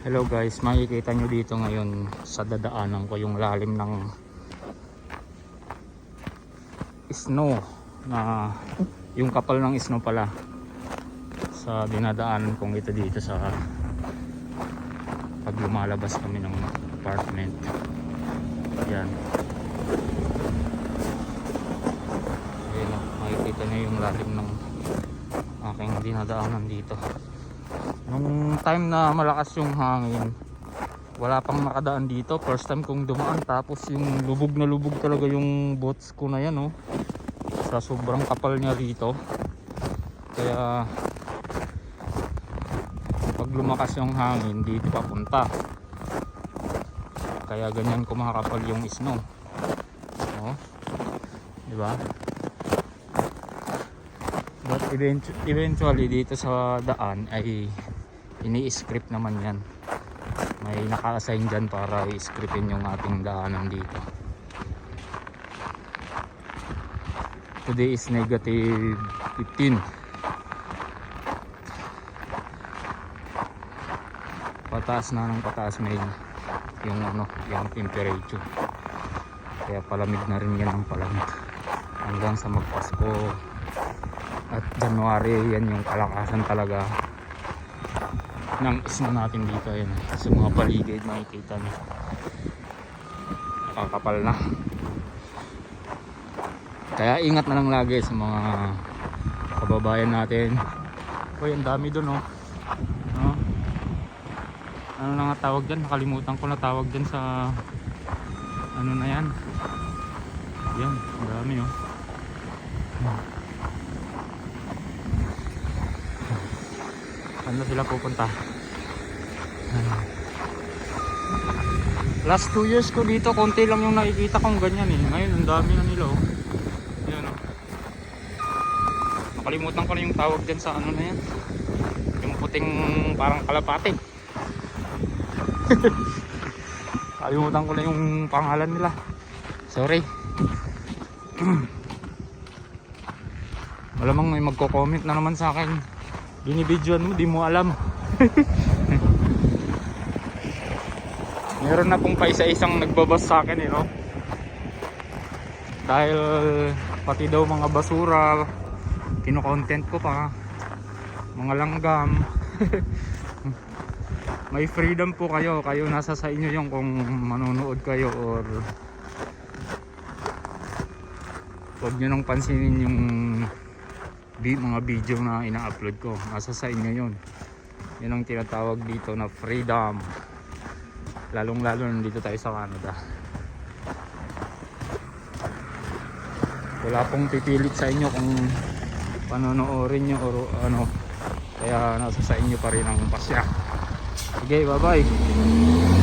Hello guys, makikita nyo dito ngayon sa dadaanan ko yung lalim ng snow na yung kapal ng snow pala sa dinadaanan kong ito dito sa pag lumalabas kami ng apartment. Yan. Ayun makikita nyo yung lalim ng aking dinadaanan dito Nung time na malakas yung hangin, wala pang makadaan dito. First time kong dumaan tapos yung lubog na lubog talaga yung boats ko na yan oh. Sa sobrang kapal niya rito. Kaya pag lumakas yung hangin dito papunta. Kaya ganyan kumakapal yung snow. Oh. 'Di ba? But eventu- eventually dito sa daan ay ini-script naman yan. May naka-assign dyan para i-scriptin yung ating daanan dito. Today is negative 15. Pataas na ng pataas ngayon yung ano, yung temperature. Kaya palamig na rin yan ang palamig. Hanggang sa magpasko at January yan yung kalakasan talaga ng snow natin dito yan sa mga paligid makikita nyo nakakapal na. Kaya ingat na lang lagi sa mga kababayan natin. Uy ang dami dun oh. No? ano na nga tawag dyan? Nakalimutan ko na tawag dyan sa ano na yan. Yan ang dami oh Ano sila pupunta? Last 2 years ko dito, konti lang yung nakikita kong ganyan eh. Ngayon, ang dami na nila oh. Yan oh. Nakalimutan ko na yung tawag dyan sa ano na yan. Yung puting parang kalapate. Nakalimutan ko na yung pangalan nila. Sorry. Malamang may magko-comment na naman sa akin binibidyoan mo, di mo alam. Meron na pong paisa-isang nagbabas sa akin eh, no? Dahil pati daw mga basura, kino-content ko pa. Mga langgam. May freedom po kayo. Kayo nasa sa inyo yung kung manonood kayo or huwag nyo nang pansinin yung mga video na ina-upload ko. Nasa sa inyo yun. Yun ang tinatawag dito na freedom. Lalong lalo nandito tayo sa Canada. Wala pong pipilit sa inyo kung panonoorin nyo or ano. Kaya nasa sa inyo pa rin ang pasya. Sige bye bye